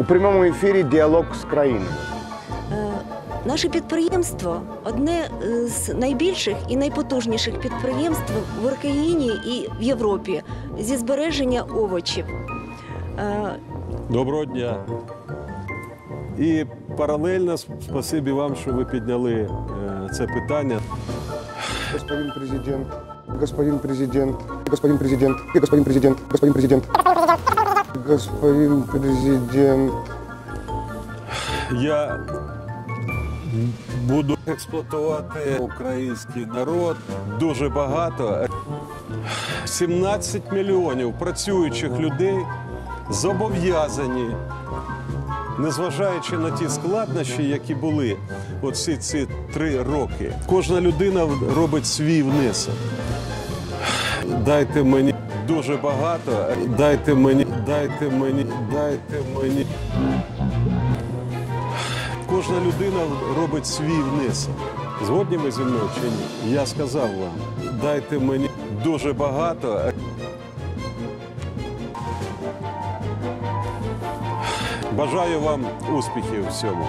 У прямому ефірі діалог з країною. Е, Наше підприємство одне е, з найбільших і найпотужніших підприємств в Україні і в Європі зі збереження овочів. Е, Доброго дня. І паралельно спасибі вам, що ви підняли це питання. Господин президент, господин президент, господин президент, господин президент, господин президент, господин президент. Я буду експлуатувати український народ дуже багато. 17 мільйонів працюючих людей зобов'язані, незважаючи на ті складнощі, які були всі ці три роки. Кожна людина робить свій внесок. Дайте мені дуже багато, дайте мені, дайте мені, дайте мені. Кожна людина робить свій внесок. Згодні ви зі мною чи ні? Я сказав вам, дайте мені дуже багато. Бажаю вам успіхів в всьому.